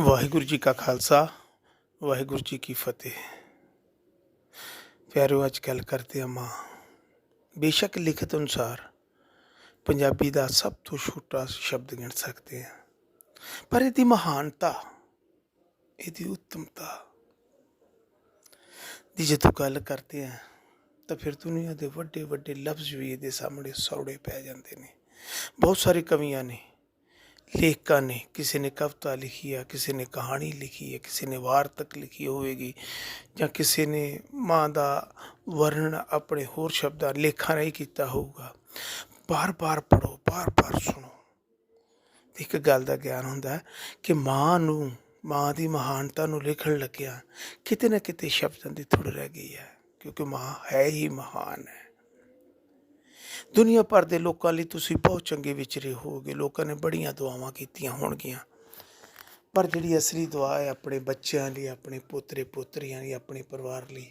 ਵਾਹਿਗੁਰੂ ਜੀ ਕਾ ਖਾਲਸਾ, ਵਾਹਿਗੁਰੂ ਜੀ ਕੀ ਫਤਿਹ। ਪਿਆਰਿਓ ਅੱਜ ਗੱਲ ਕਰਦੇ ਹਾਂ ਮਾਂ। ਬੇਸ਼ੱਕ ਲਿਖਤ ਅਨੁਸਾਰ ਪੰਜਾਬੀ ਦਾ ਸਭ ਤੋਂ ਛੋਟਾ ਸ਼ਬਦ ਗਿਣ ਸਕਦੇ ਹਾਂ। ਪਰ ਇਹਦੀ ਮਹਾਨਤਾ, ਇਹਦੀ ਉੱਤਮਤਾ ਦੀ ਜਦੋਂ ਗੱਲ ਕਰਦੇ ਹਾਂ, ਤਾਂ ਫਿਰ ਦੁਨੀਆ ਦੇ ਵੱਡੇ ਵੱਡੇ ਲਫ਼ਜ਼ ਵੀ ਇਹਦੇ ਸਾਹਮਣੇ ਸੌੜੇ ਪੈ ਜਾਂਦੇ ਨੇ। ਬਹੁਤ ਸਾਰੇ ਕਵੀਆਂ ਨੇ ਲੇਖਕਾਂ ਨੇ, ਕਿਸੇ ਨੇ ਕਵਿਤਾ ਲਿਖੀ ਆ, ਕਿਸੇ ਨੇ ਕਹਾਣੀ ਲਿਖੀ ਹੈ ਕਿਸੇ ਨੇ ਵਾਰਤਕ ਲਿਖੀ ਹੋਵੇਗੀ ਜਾਂ ਕਿਸੇ ਨੇ ਮਾਂ ਦਾ ਵਰਣਨ ਆਪਣੇ ਹੋਰ ਸ਼ਬਦਾਂ, ਲੇਖਾਂ ਰਾਹੀਂ ਕੀਤਾ ਹੋਊਗਾ। ਬਾਰ-ਬਾਰ ਪੜੋ ਬਾਰ-ਬਾਰ ਸੁਣੋ। ਇੱਕ ਗੱਲ ਦਾ ਗਿਆਨ ਹੁੰਦਾ ਕਿ ਮਾਂ ਨੂੰ, ਮਾਂ ਦੀ ਮਹਾਨਤਾ ਨੂੰ ਲਿਖਣ ਲੱਗਿਆ ਕਿਤੇ ਨਾ ਕਿਤੇ ਸ਼ਬਦਾਂ ਦੀ ਥੁੜ ਰਹਿ ਗਈ ਹੈ, ਕਿਉਂਕਿ ਮਾਂ ਹੈ ਹੀ ਮਹਾਨ ਹੈ। ਦੁਨੀਆ ਭਰ ਦੇ ਲੋਕਾਂ ਲਈ ਤੁਸੀਂ ਬਹੁਤ ਚੰਗੇ ਵਿਚਰੇ ਹੋਗੇ ਲੋਕਾਂ ਨੇ ਬੜੀਆਂ ਦੁਆਵਾਂ ਕੀਤੀਆਂ ਹੋਣਗੀਆਂ। ਪਰ ਜਿਹੜੀ ਅਸਲੀ ਦੁਆ ਹੈ ਆਪਣੇ ਬੱਚਿਆਂ ਲਈ, ਆਪਣੇ ਪੋਤਰੇ ਪੋਤਰੀਆਂ ਲਈ, ਆਪਣੇ ਪਰਿਵਾਰ ਲਈ,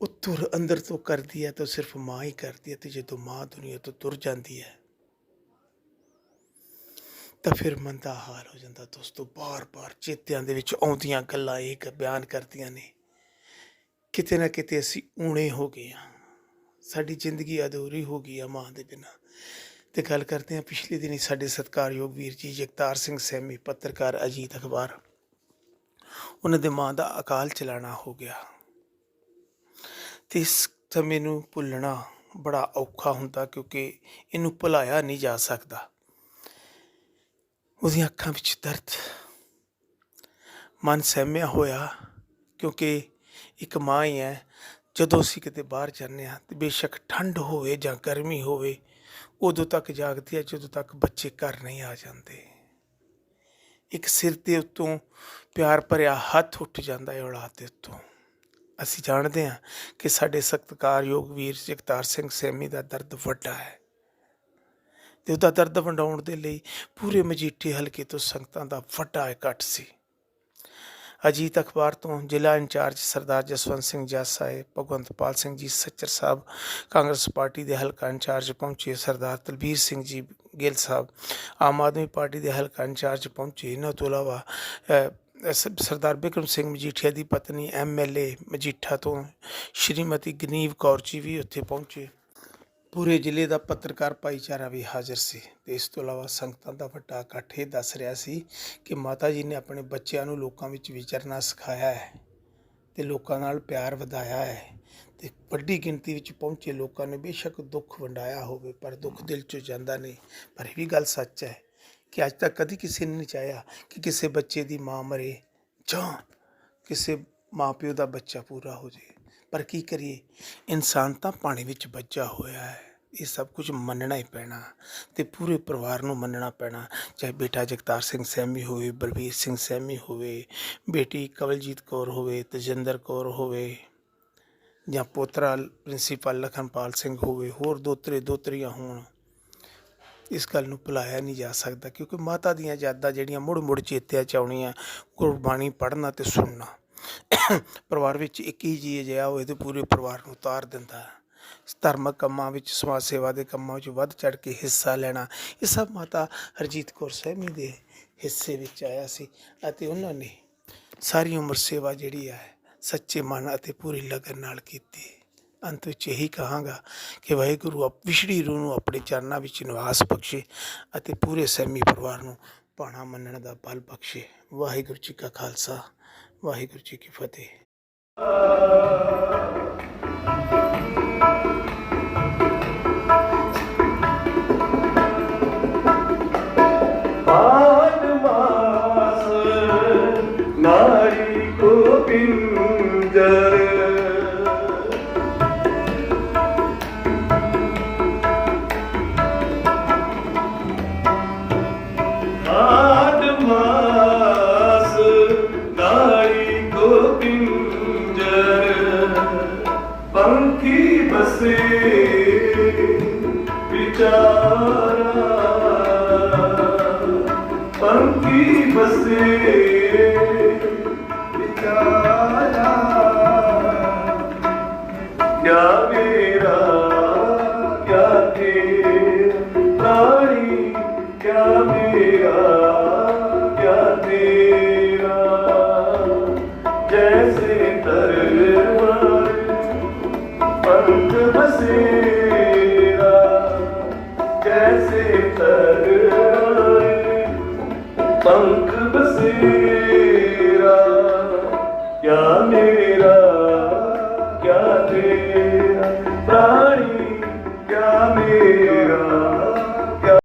ਉਹ ਤੁਰ ਅੰਦਰ ਤੋਂ ਕਰਦੀ ਹੈ ਤਾਂ ਸਿਰਫ ਮਾਂ ਹੀ ਕਰਦੀ ਹੈ ਤੇ ਜਦੋਂ ਮਾਂ ਦੁਨੀਆ ਤੋਂ ਤੁਰ ਜਾਂਦੀ ਹੈ, ਤਾਂ ਫਿਰ ਮਨ ਦਾ ਹਾਲ ਹੋ ਜਾਂਦਾ। ਦੋਸਤੋ, ਬਾਰ-ਬਾਰ ਚੇਤਿਆਂ ਦੇ ਵਿੱਚ ਆਉਂਦੀਆਂ ਗੱਲਾਂ ਇਹ ਬਿਆਨ ਕਰਦੀਆਂ ਨੇ, ਕਿਤੇ ਨਾ ਕਿਤੇ ਅਸੀਂ ਊਣੇ ਹੋ ਗਏ ਹਾਂ। ਸਾਡੀ ਜ਼ਿੰਦਗੀ ਅਧੂਰੀ ਹੋ ਗਈ ਆ ਮਾਂ ਦੇ ਬਿਨਾ। ਤੇ ਗੱਲ ਕਰਦੇ ਹਾਂ ਪਿਛਲੇ ਦਿਨੀ ਸਾਡੇ ਸਤਿਕਾਰਯੋਗ ਵੀਰ ਜੀ ਜਗਤਾਰ ਸਿੰਘ ਸੈਮੀ ਪੱਤਰਕਾਰ ਅਜੀਤ ਅਖਬਾਰ। ਉਹਨਾਂ ਦੇ ਮਾਂ ਦਾ ਅਕਾਲ ਚਲਾਣਾ ਹੋ ਗਿਆ। ਤੇ ਇਸ ਸਮੇਂ ਨੂੰ ਭੁੱਲਣਾ ਬੜਾ ਔਖਾ ਹੁੰਦਾ ਕਿਉਂਕਿ ਇਹਨੂੰ ਭੁਲਾਇਆ ਨਹੀਂ ਜਾ ਸਕਦਾ। ਉਹਦੀਆਂ ਅੱਖਾਂ ਵਿੱਚ ਦਰਦ। ਮਨ ਸਹਿਮਿਆ ਹੋਇਆ ਕਿਉਂਕਿ ਇੱਕ ਮਾਂ ਹੀ ਹੈ ਜਦੋਂ ਅਸੀਂ ਕਿਤੇ ਬਾਹਰ ਜਾਂਦੇ ਹਾਂ ਤੇ ਬੇਸ਼ੱਕ ਠੰਡ ਹੋਵੇ ਜਾਂ ਗਰਮੀ ਹੋਵੇ, ਉਦੋਂ ਤੱਕ ਜਾਗਦੀ ਹੈ, ਜਦੋਂ ਤੱਕ ਬੱਚੇ ਘਰ ਨਹੀਂ ਆ ਜਾਂਦੇ। ਇੱਕ ਸਿਰ ਦੇ ਉੱਤੋਂ ਪਿਆਰ ਭਰਿਆ ਹੱਥ ਉੱਠ ਜਾਂਦਾ ਹੈ ਔਲਾਦ ਦੇ ਉੱਤੋਂ। ਅਸੀਂ ਜਾਣਦੇ ਹਾਂ ਕਿ ਸਾਡੇ ਸਖਤਕਾਰਯੋਗ ਵੀਰ ਜਗਤਾਰ ਸਿੰਘ ਸੈਮੀ ਦਾ ਦਰਦ ਵੱਡਾ ਹੈ ਤੇ ਉਹਦਾ ਦਰਦ ਵੰਡਾਉਣ ਦੇ ਲਈ ਪੂਰੇ ਮਜੀਠੇ ਹਲਕੇ ਤੋਂ ਸੰਗਤਾਂ ਦਾ ਵੱਡਾ ਇਕੱਠ ਸੀ। ਅਜੀਤ ਅਖਬਾਰ ਤੋਂ ਜ਼ਿਲ੍ਹਾ ਇੰਚਾਰਜ ਸਰਦਾਰ ਜਸਵੰਤ ਸਿੰਘ ਜੱਸ ਆਏ ਭਗਵੰਤਪਾਲ ਸਿੰਘ ਜੀ ਸੱਚਰ ਸਾਹਿਬ, ਕਾਂਗਰਸ ਪਾਰਟੀ ਦੇ ਹਲਕਾ ਇੰਚਾਰਜ ਪਹੁੰਚੇ ਸਰਦਾਰ ਤਲਬੀਰ ਸਿੰਘ ਜੀ ਗਿੱਲ ਸਾਹਿਬ, ਆਮ ਆਦਮੀ ਪਾਰਟੀ ਦੇ ਹਲਕਾ ਇੰਚਾਰਜ ਪਹੁੰਚੇ। ਇਹਨਾਂ ਤੋਂ ਇਲਾਵਾ ਸਰਦਾਰ ਬਿਕਰਮ ਸਿੰਘ ਮਜੀਠੀਆ ਦੀ ਪਤਨੀ ਐਮਐਲਏ ਮਜੀਠਾ ਤੋਂ ਸ਼੍ਰੀਮਤੀ ਗਨੀਵ ਕੌਰ ਜੀ ਵੀ ਉੱਥੇ ਪਹੁੰਚੇ। ਪੂਰੇ ਜ਼ਿਲ੍ਹੇ ਦਾ ਪੱਤਰਕਾਰ ਭਾਈਚਾਰਾ ਵੀ ਹਾਜ਼ਰ ਸੀ ਤੇ ਇਸ ਤੋਂ ਇਲਾਵਾ ਸੰਗਤਾਂ ਦਾ ਵੱਡਾ ਇਕੱਠ ਇਹ ਦੱਸ ਰਿਹਾ ਸੀ ਕਿ ਮਾਤਾ ਜੀ ਨੇ ਆਪਣੇ ਬੱਚਿਆਂ ਨੂੰ ਲੋਕਾਂ ਵਿੱਚ ਵਿਚਰਨਾ ਸਿਖਾਇਆ ਹੈ ਤੇ ਲੋਕਾਂ ਨਾਲ ਪਿਆਰ ਵਧਾਇਆ ਹੈ ਤੇ ਵੱਡੀ ਗਿਣਤੀ ਵਿੱਚ ਪਹੁੰਚੇ ਲੋਕਾਂ ਨੇ ਬੇਸ਼ੱਕ ਦੁੱਖ ਵੰਡਾਇਆ ਹੋਵੇ, ਪਰ ਦੁੱਖ ਦਿਲ 'ਚੋਂ ਜਾਂਦਾ ਨਹੀਂ। ਪਰ ਇਹ ਵੀ ਗੱਲ ਸੱਚ ਹੈ ਕਿ ਅੱਜ ਤੱਕ ਕਦੀ ਕਿਸੇ ਨੇ ਨਹੀਂ ਚਾਹਿਆ ਕਿ ਕਿਸੇ ਬੱਚੇ ਦੀ ਮਾਂ ਮਰੇ ਜਾਂ ਕਿਸੇ ਮਾਪਿਓ ਦਾ ਬੱਚਾ ਪੂਰਾ ਹੋ ਜਾਏ। ਪਰ ਕੀ ਕਰੀਏ? ਇਨਸਾਨ ਤਾਂ ਪਾਣੀ ਵਿੱਚ ਬੱਝਾ ਹੋਇਆ ਹੈ। ਇਹ ਸਭ ਕੁਝ ਮੰਨਣਾ ਹੀ ਪੈਣਾ ਤੇ ਪੂਰੇ ਪਰਿਵਾਰ ਨੂੰ ਮੰਨਣਾ ਪੈਣਾ। ਚਾਹੇ ਬੇਟਾ ਜਗਤਾਰ ਸਿੰਘ ਸੈਮੀ ਹੋਵੇ, ਬਲਬੀਰ ਸਿੰਘ ਸੈਮੀ ਹੋਵੇ, ਬੇਟੀ ਕਵਲਜੀਤ ਕੌਰ ਹੋਵੇ, ਤਜਿੰਦਰ ਕੌਰ ਹੋਵੇ ਜਾਂ ਪੋਤਰਾ ਪ੍ਰਿੰਸੀਪਲ ਲਖਨਪਾਲ ਸਿੰਘ ਹੋਵੇ, ਹੋਰ ਦੋਤਰੇ ਦੋਤਰੀਆਂ ਹੋਣ, ਇਸ ਗੱਲ ਨੂੰ ਭੁਲਾਇਆ ਨਹੀਂ ਜਾ ਸਕਦਾ। ਕਿਉਂਕਿ ਮਾਤਾ ਦੀਆਂ ਯਾਦਾਂ ਜਿਹੜੀਆਂ ਮੁੜ ਮੁੜ ਚੇਤਿਆਂ ਚ ਆਉਣੀਆਂ, ਗੁਰਬਾਣੀ ਪੜ੍ਹਨਾ ਤੇ ਸੁਣਨਾ। ਪਰਿਵਾਰ ਵਿੱਚ ਇੱਕ ਹੀ ਜੀਅ ਅਜਿਹਾ ਹੋਏ ਤੇ ਪੂਰੇ ਪਰਿਵਾਰ ਨੂੰ ਉਤਾਰ ਦਿੰਦਾ ਹੈ। ਧਾਰਮਿਕ ਕੰਮਾਂ ਵਿੱਚ, ਸਮਾਜ ਸੇਵਾ ਦੇ ਕੰਮਾਂ ਵਿੱਚ ਵੱਧ ਚੜ ਕੇ ਹਿੱਸਾ ਲੈਣਾ, ਇਹ ਸਭ ਮਾਤਾ ਹਰਜੀਤ ਕੌਰ ਸਹਿਮੀ ਦੇ ਹਿੱਸੇ ਵਿੱਚ ਆਇਆ ਸੀ ਅਤੇ ਉਹਨਾਂ ਨੇ ਸਾਰੀ ਉਮਰ ਸੇਵਾ ਜਿਹੜੀ ਹੈ, ਸੱਚੇ ਮਨ ਅਤੇ ਪੂਰੀ ਲਗਨ ਨਾਲ ਕੀਤੀ। ਅੰਤ ਵਿੱਚ ਇਹੀ ਕਹਾਂਗਾ ਕਿ ਵਾਹਿਗੁਰੂ ਆਪ, ਵਿਛੜੀ ਰੂਹ ਨੂੰ ਆਪਣੇ ਚਰਨਾਂ ਵਿੱਚ ਨਿਵਾਸ ਬਖਸ਼ੇ ਅਤੇ ਪੂਰੇ ਸਹਿਮੀ ਪਰਿਵਾਰ ਨੂੰ ਪਾਣਾ ਮੰਨਣ ਦਾ ਬਲ ਬਖਸ਼ੇ। ਵਾਹਿਗੁਰੂ ਜੀ ਕਾ ਖਾਲਸਾ। ਵਾਹਿਗੁਰੂ ਜੀ ਕੀ ਫਤਿਹ। पाद ਪੰਖੀ ਬਸੇ ਵਿਚਾਰਾ। ਪੰਖੀ ਬਸੇ ਰੰਗ ਬਸੇਰਾ ਕੈਸੇ ਤਰਾਏ ਪੰਖ ਬਸੇਰਾ ਕਿਆ ਮੇਰੇ